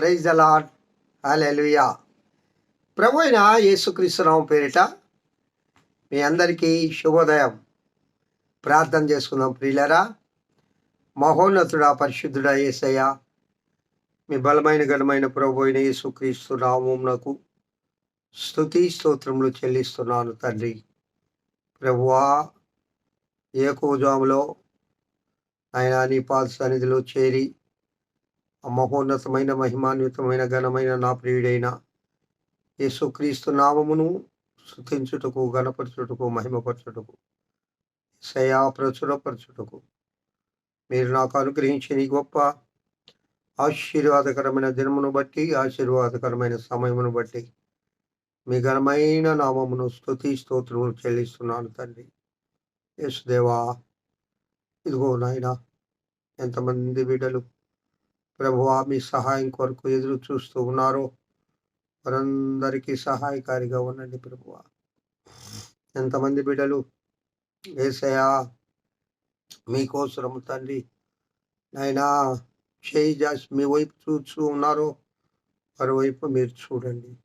Praise అలాడ్ hallelujah ప్రభు అయిన యేసుక్రీస్తునామం పేరిట మీ అందరికీ శుభోదయం. ప్రార్థన చేసుకుందాం ప్రియులరా. మహోన్నతుడా పరిశుద్ధుడా యేసయ్య మీ బలమైన ఘనమైన ప్రభు అయిన యేసుక్రీస్తు నామమునకు స్తుతి స్తోత్రములు చెల్లిస్తున్నాను తండ్రి. ప్రభువా ఏ కోజాములో ఆయన నీ పాద సన్నిధిలో చేరి మహోన్నతమైన మహిమాన్వితమైన ఘనమైన నా ప్రియుడైన యేసుక్రీస్తు నామమును స్థుతించుటకు గణపరచుటకు మహిమపరచుటకు సయా ప్రచురపరచుటకు. మీరు నాకు అనుగ్రహించిన ఈ గొప్ప ఆశీర్వాదకరమైన దినమును బట్టి ఆశీర్వాదకరమైన సమయమును బట్టి మీ ఘనమైన నామమును స్తుతి స్తోత్రములు చెల్లిస్తున్నాను తండ్రి. యేసుదేవా ఇదిగో నాయనా ఎంతమంది బిడ్డలు ప్రభువా మీ సహాయం కొరకు ఎదురు చూస్తూ ఉన్నారో వారందరికీ సహాయకారిగా ఉండండి ప్రభువా. ఎంతమంది బిడ్డలు? ఏసయా మీకోసరము తండ్రి. నాయనా చేయి జాసి మీ వైపు చూస్తూ ఉన్నారో వారి వైపు మీరు చూడండి.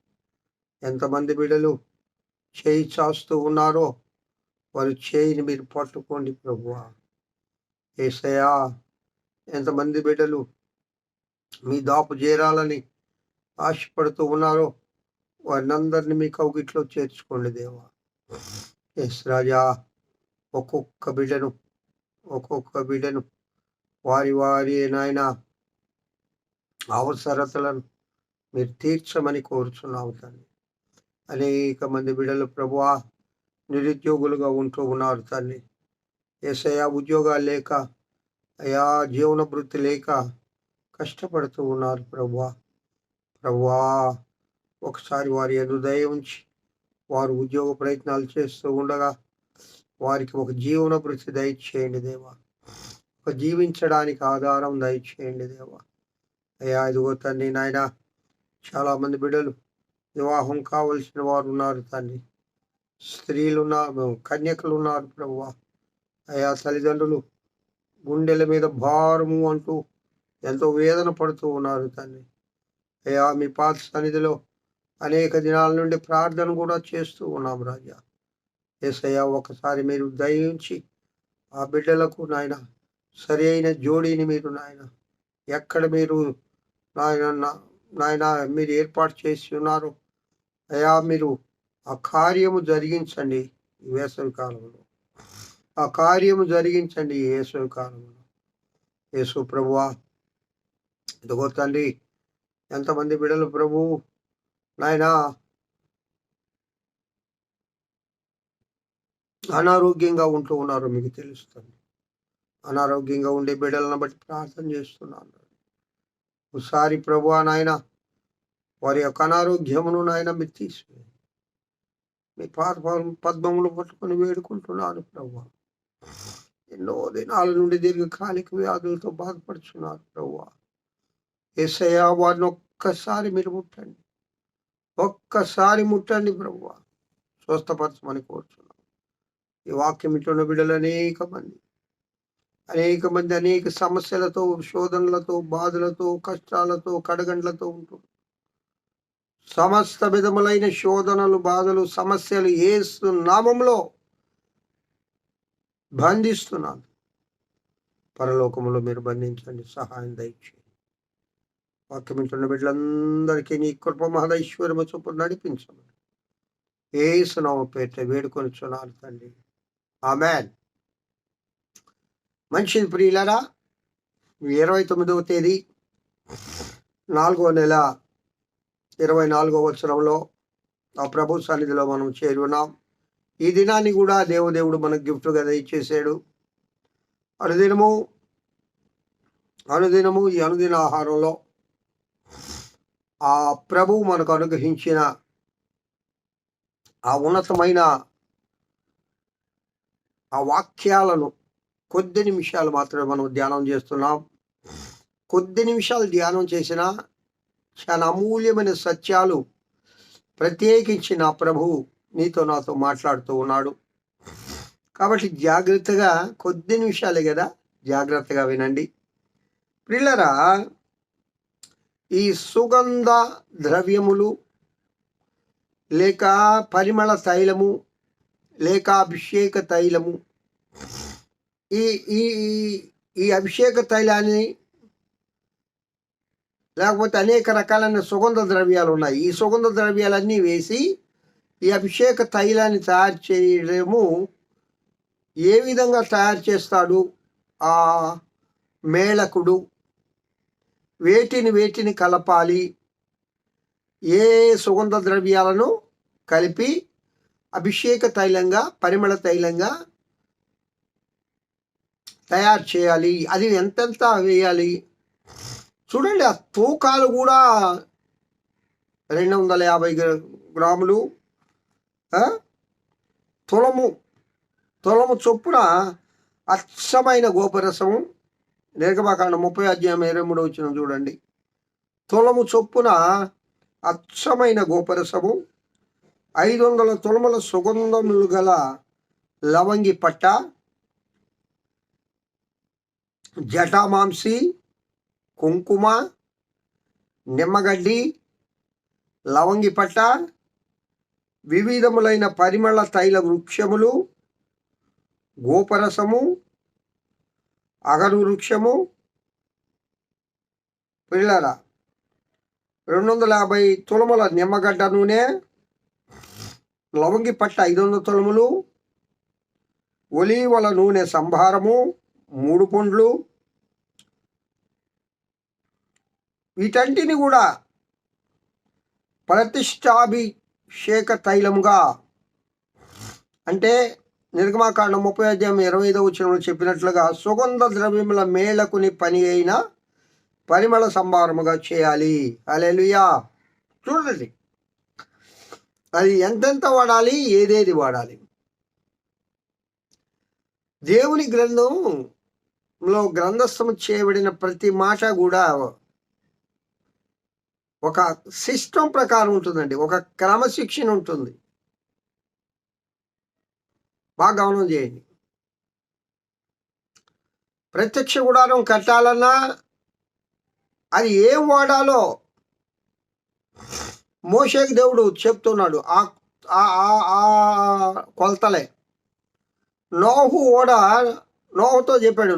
ఎంతమంది బిడ్డలు చేయి చాస్తూ ఉన్నారో వారి చేయిని మీరు పట్టుకోండి ప్రభువా. ఏసయా ఎంతమంది బిడ్డలు మీ దాపు చేరాలని ఆశపడుతూ ఉన్నారో వారినందరినీ మీ కౌగిట్లో చేర్చుకోండి దేవా. ఎస్ రాజా ఒక్కొక్క బిడ్డను ఒక్కొక్క బిడ్డను వారి వారి నాయన అవసరతలను మీరు తీర్చమని కోరుచున్నావు తండ్రి. అనేక మంది బిడ్డలు ప్రభువా నిరుద్యోగులుగా ఉంటూ ఉన్నారు తండ్రి. అయ్యా ఉద్యోగాలు లేక అయా జీవన వృత్తి లేక కష్టపడుతూ ఉన్నారు ప్రభా. ప్రభా ఒకసారి వారి ఎదు దయ ఉంచి వారు ఉద్యోగ ప్రయత్నాలు చేస్తూ ఉండగా వారికి ఒక జీవన వృత్తి దయచేయండి దేవా. ఒక జీవించడానికి ఆధారం దయచేయండి దేవా. అయ్యా ఇదిగో తండ్రి నాయన చాలామంది బిడ్డలు వివాహం కావలసిన వారు ఉన్నారు తండ్రి. స్త్రీలు ఉన్నారు కన్యకలు ఉన్నారు ప్రభువా అయా తల్లిదండ్రులు గుండెల మీద భారము అంటూ ఎంతో వేదన పడుతూ ఉన్నారు తండ్రి అయ్యా మీ పాత సన్నిధిలో అనేక దినాల నుండి ప్రార్థన కూడా చేస్తూ ఉన్నాం రాజా. ఏసయ్యా ఒకసారి మీరు దయించి ఆ బిడ్డలకు నాయన సరి అయిన జోడీని మీరు నాయన ఎక్కడ మీరు నాయన నాయన మీరు ఏర్పాటు చేసి ఉన్నారు అయా మీరు ఆ కార్యము జరిగించండి ఈ వేసవి కాలంలో. ఆ కార్యము జరిగించండి ఈ వేసవి కాలంలో. యేసు ప్రభువా ఇదిగో తల్లి ఎంతమంది బిడలు ప్రభు? నాయనా! అనారోగ్యంగా ఉంటూ ఉన్నారు మీకు తెలుస్తుంది. అనారోగ్యంగా ఉండే బిడ్డలను బట్టి ప్రార్థన చేస్తున్నాను ఒకసారి ప్రభు నాయన వారి యొక్క అనారోగ్యమును నాయన మీరు తీసివేయండి. మీ పాత పద్మములు పట్టుకొని వేడుకుంటున్నాను ప్రభు. ఎన్నో దినాల నుండి దీర్ఘకాలిక వ్యాధులతో బాధపడుచున్నారు ప్రభు. ఏసయ్యా వారిని ఒక్కసారి మీరు ముట్టండి. ఒక్కసారి ముట్టండి ప్రభు స్వస్థపరచమని కోరుచున్నాం. ఈ వాక్యం ఇంట్లో బిడ్డలు అనేక మంది. అనేక మంది అనేక సమస్యలతో శోధనలతో బాధలతో కష్టాలతో కడగండ్లతో ఉంటుంది సమస్త విధములైన శోధనలు బాధలు సమస్యలు ఏసు నామంలో బంధిస్తున్నాను. పరలోకములో మీరు బంధించండి. సహాయం దయచేయండి. వాక్యం బిడ్డలందరికీ నీ కృప మహదైశ్వర్యము చొప్పున నడిపించమని. ఏసునామ పేట వేడుకొని చున్నారు తండ్రి. ఆమెన్. మంచిది ప్రియులరా ఇరవై తొమ్మిదవ తేదీ నాలుగో నెల ఇరవై నాలుగో వత్సరంలో ఆ ప్రభు సన్నిధిలో మనం చేరి ఉన్నాం. ఈ దినాన్ని కూడా దేవదేవుడు మనకు గిఫ్ట్గా దయచేసాడు అనుదినము అనుదినము ఈ అనుదిన ఆహారంలో ఆ ప్రభు మనకు అనుగ్రహించిన ఆ ఉన్నతమైన ఆ వాక్యాలను కొద్ది నిమిషాలు మాత్రమే మనం ధ్యానం చేస్తున్నాం. కొద్ది నిమిషాలు ధ్యానం చేసిన చాలా అమూల్యమైన సత్యాలు ప్రత్యేకించి నా ప్రభు నీతో నాతో మాట్లాడుతూ ఉన్నాడు. కాబట్టి జాగ్రత్తగా కొద్ది నిమిషాలే కదా జాగ్రత్తగా వినండి. పిల్లరా ఈ సుగంధ ద్రవ్యములు లేక పరిమళ తైలము లేక అభిషేక తైలము. ఈ ఈ ఈ- అభిషేక తైలాన్ని లేకపోతే అనేక రకాలైన సుగంధ ద్రవ్యాలు ఉన్నాయి. ఈ సుగంధ ద్రవ్యాలన్నీ వేసి ఈ అభిషేక తైలాన్ని తయారు చేయడము ఏ విధంగా తయారు చేస్తాడు? ఆ మేళకుడు వేటిని వేటిని కలపాలి. ఏ సుగంధ ద్రవ్యాలను కలిపి అభిషేక తైలంగా పరిమళ తైలంగా తయారు చేయాలి? అది ఎంతెంత వేయాలి? చూడండి ఆ తూకాలు కూడా రెండు వందల యాభై గ్రాములు తులము తులము చొప్పున అచ్చమైన గోపరసము నిర్గమాకాండ ముప్పై అధ్యాయం ఇరవై మూడు వచ్చిన చూడండి. తులము చొప్పున అచ్చమైన గోపరసము ఐదు వందల తులముల సుగంధములు గల లవంగి పట్ట జటామాంసి కుంకుమ నిమ్మగడ్డి లవంగి పట్ట వివిధములైన పరిమళ తైల వృక్షములు గోపరసము అగరు వృక్షము. పిల్లల రెండు వందల యాభై తులముల నిమ్మగడ్డ నూనె లవంగి పట్ట ఐదు వందల తులములు ఒలీవల నూనె సంభారము మూడు పండ్లు. వీటంటిని కూడా ప్రతిష్టాభిషేక తైలముగా అంటే నిర్గమాకాండం ముప్పై అధ్యాయం ఇరవై ఐదవ వచనంలో చెప్పినట్లుగా సుగంధ ద్రవ్యముల మేళకుని పని అయిన పరిమళ సంభారముగా చేయాలి. అలెలుయా చూడండి. అది ఎంతెంత వాడాలి? ఏదేది వాడాలి? దేవుని గ్రంథంలో గ్రంథస్థము చేయబడిన ప్రతి మాట కూడా ఒక సిస్టమ్ ప్రకారం ఉంటుందండి. ఒక క్రమశిక్షణ ఉంటుంది. బాగా గమనం చేయండి. ప్రత్యక్ష గుడారం కట్టాలన్నా అది ఏం వాడాలో మోషేకి దేవుడు చెప్తున్నాడు. ఆ ఆ- ఆ- కొలతలే. నోహు ఓడ నోహుతో చెప్పాడు.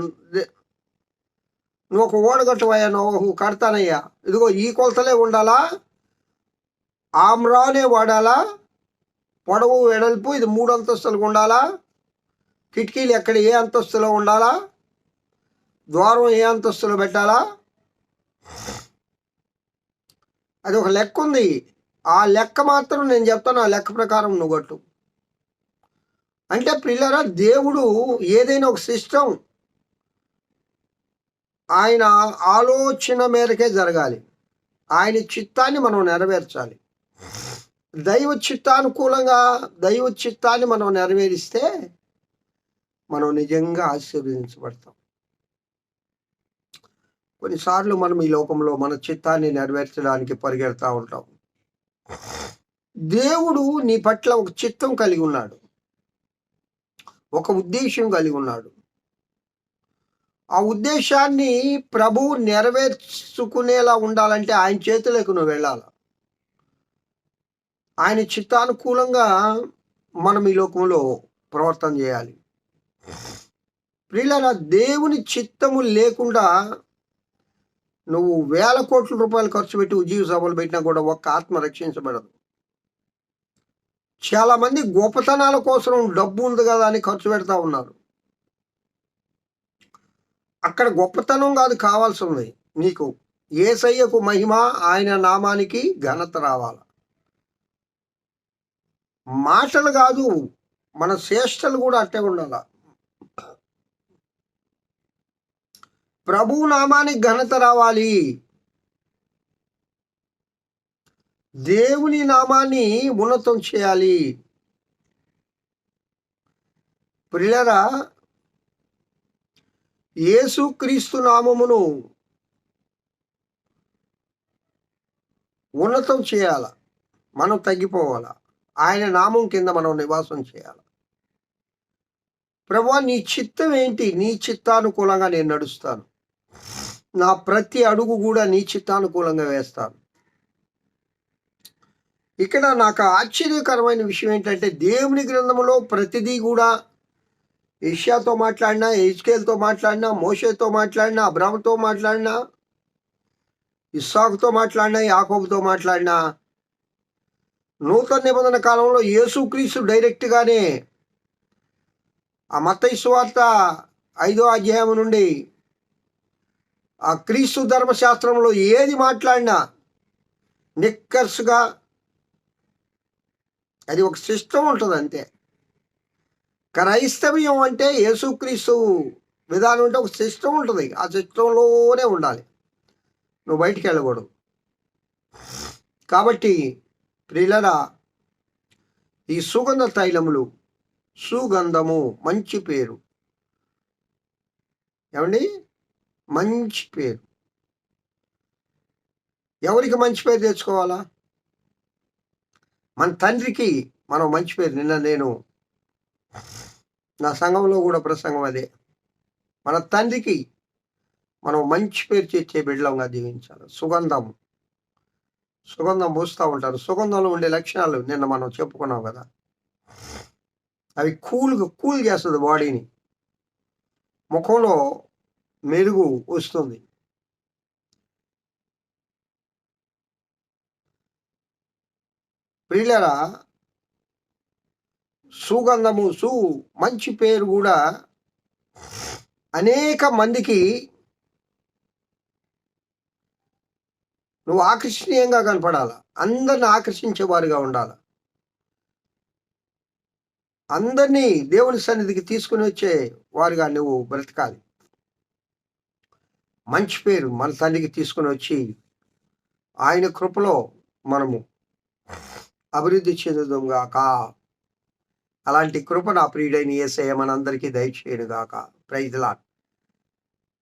నువ్వు ఒక ఓడ కట్టువయ్యా నోహు కడతానయ్యా. ఇదిగో ఈ కొలతలే ఉండాలా? ఆమ్రానే వాడాలా? పొడవు వెడల్పు ఇది మూడు అంతస్తులకు ఉండాలా? కిటికీలు ఎక్కడ ఏ అంతస్తులో ఉండాలా? ద్వారం ఏ అంతస్తులో పెట్టాలా? అది ఒక లెక్క ఉంది. ఆ లెక్క మాత్రం నేను చెప్తాను ఆ లెక్క ప్రకారం నువ్వు అంటే పిల్లరా దేవుడు ఏదైనా ఒక సిస్టమ్ ఆయన ఆలోచన మేరకే జరగాలి. ఆయన చిత్తాన్ని మనం నెరవేర్చాలి. దైవ చిత్తానుకూలంగా దైవ చిత్తాన్ని మనం నెరవేరిస్తే మనం నిజంగా ఆశీర్వదించబడతాం. కొన్నిసార్లు మనం ఈ లోకంలో మన చిత్తాన్ని నెరవేర్చడానికి పరిగెడతా ఉంటాం. దేవుడు నీ పట్ల ఒక చిత్తం కలిగి ఉన్నాడు. ఒక ఉద్దేశం కలిగి ఉన్నాడు. ఆ ఉద్దేశాన్ని ప్రభువు నెరవేర్చుకునేలా ఉండాలంటే ఆయన చేతులకు నువ్వు వెళ్ళాలి? ఆయన చిత్తానుకూలంగా మనం ఈ లోకంలో ప్రవర్తన చేయాలి. ప్రియులరా దేవుని చిత్తము లేకుండా నువ్వు వేల కోట్ల రూపాయలు ఖర్చు పెట్టి ఉద్యోగ సభలు పెట్టినా కూడా ఒక్క ఆత్మ రక్షించబడదు. చాలామంది గొప్పతనాల కోసం డబ్బు ఉంది కదా అని ఖర్చు పెడతా ఉన్నారు. అక్కడ గొప్పతనం కాదు కావాల్సింది నీకు. ఏసయ్యకు మహిమ ఆయన నామానికి ఘనత రావాలి? మాటలు కాదు మన శ్రేష్టలు కూడా అట్టే ఉండాల. ప్రభు నామానికి ఘనత రావాలి. దేవుని నామాన్ని ఉన్నతం చేయాలి. ప్రిలరా యేసుక్రీస్తు నామమును ఉన్నతం చేయాల. మనం తగ్గిపోవాలా. ఆయన నామం కింద మనం నివాసం చేయాలి. ప్రభా నీ చిత్తం ఏంటి? నీ చిత్తానుకూలంగా నేను నడుస్తాను. నా ప్రతి అడుగు కూడా నీ చిత్తానుకూలంగా వేస్తాను. ఇక్కడ నాకు ఆశ్చర్యకరమైన విషయం ఏంటంటే దేవుని గ్రంథంలో ప్రతిదీ కూడా ఏషియాతో మాట్లాడినా ఇజ్కేల్తో మాట్లాడినా మోషేతో మాట్లాడినా అబ్రాహ్మతో మాట్లాడినా ఇస్సాకుతో మాట్లాడినా యాకోబుతో మాట్లాడినా నూతన నిబంధన కాలంలో యేసుక్రీస్తు డైరెక్ట్గానే ఆ మత్తయి సువార్త ఐదో అధ్యాయం నుండి ఆ క్రీస్తు ధర్మశాస్త్రంలో ఏది మాట్లాడినా నిక్కర్సుగా అది ఒక సిస్టమ్ ఉంటుంది అంతే. క్రైస్తవ్యం అంటే యేసుక్రీస్తు విధానం అంటే ఒక సిస్టమ్ ఉంటుంది. ఆ సిస్టంలోనే ఉండాలి. నువ్వు బయటికి వెళ్ళకూడదు. కాబట్టి ప్రిలరా ఈ సుగంధ తైలములు సుగంధము మంచి పేరు. ఏమండి? మంచి పేరు. ఎవరికి మంచి పేరు తెచ్చుకోవాలా? మన తండ్రికి మనం మంచి పేరు. నిన్న నేను నా సంఘంలో కూడా ప్రసంగం అదే. మన తండ్రికి మనం మంచి పేరు తెచ్చే బిడ్డలంగా దీవించాలి. సుగంధం సుగంధం పూస్తూ ఉంటారు. సుగంధంలో ఉండే లక్షణాలు నిన్న మనం చెప్పుకున్నాం కదా. అవి కూల్గా కూల్ చేస్తుంది బాడీని. ముఖంలో మెరుగు వస్తుంది. ప్రియులరా సుగంధము సు మంచి పేరు కూడా అనేక మందికి నువ్వు ఆకర్షణీయంగా కనపడాల? అందరిని ఆకర్షించేవారుగా ఉండాలి? అందరినీ దేవుని సన్నిధికి తీసుకుని వచ్చే వారుగా నువ్వు బ్రతకాలి. మంచి పేరు మన తండ్రికి తీసుకుని వచ్చి ఆయన కృపలో మనము అభివృద్ధి చెందుదాం అలాంటి కృప నా ప్రియుడైన ఏసయ్య మనందరికీ దయచేయను గాక. లాట్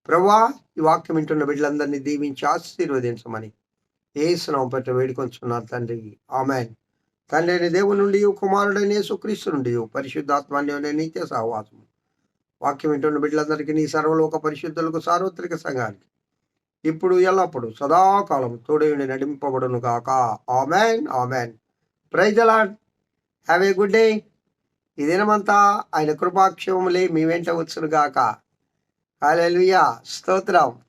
ప్రభా ఈ వాక్యం వింటున్న బిడ్డలందరినీ దీవించి ఆశీర్వదించమని ఏసునాం పట్ల వేడుకొంచున్నారు తండ్రి. ఆమెన్. తండ్రి అయిన దేవుని నుండి కుమారుడైన యేసుక్రీస్తు నుండి పరిశుద్ధాత్మాన్యమైన నిత్య సహవాసము. వాక్యం వింటున్న బిడ్డలందరికీ నీ సర్వలోక పరిశుద్ధులకు సార్వత్రిక సంఘానికి ఇప్పుడు ఎల్లప్పుడు సదాకాలం తోడయుండి నడింపబడును గాక. Amen amen. Praise Lord have a good day ఈ దినమంతా ఆయన కృపాక్షేమములే మీ వెంట వచ్చును గాక. హాలెలుయా స్తోత్రం.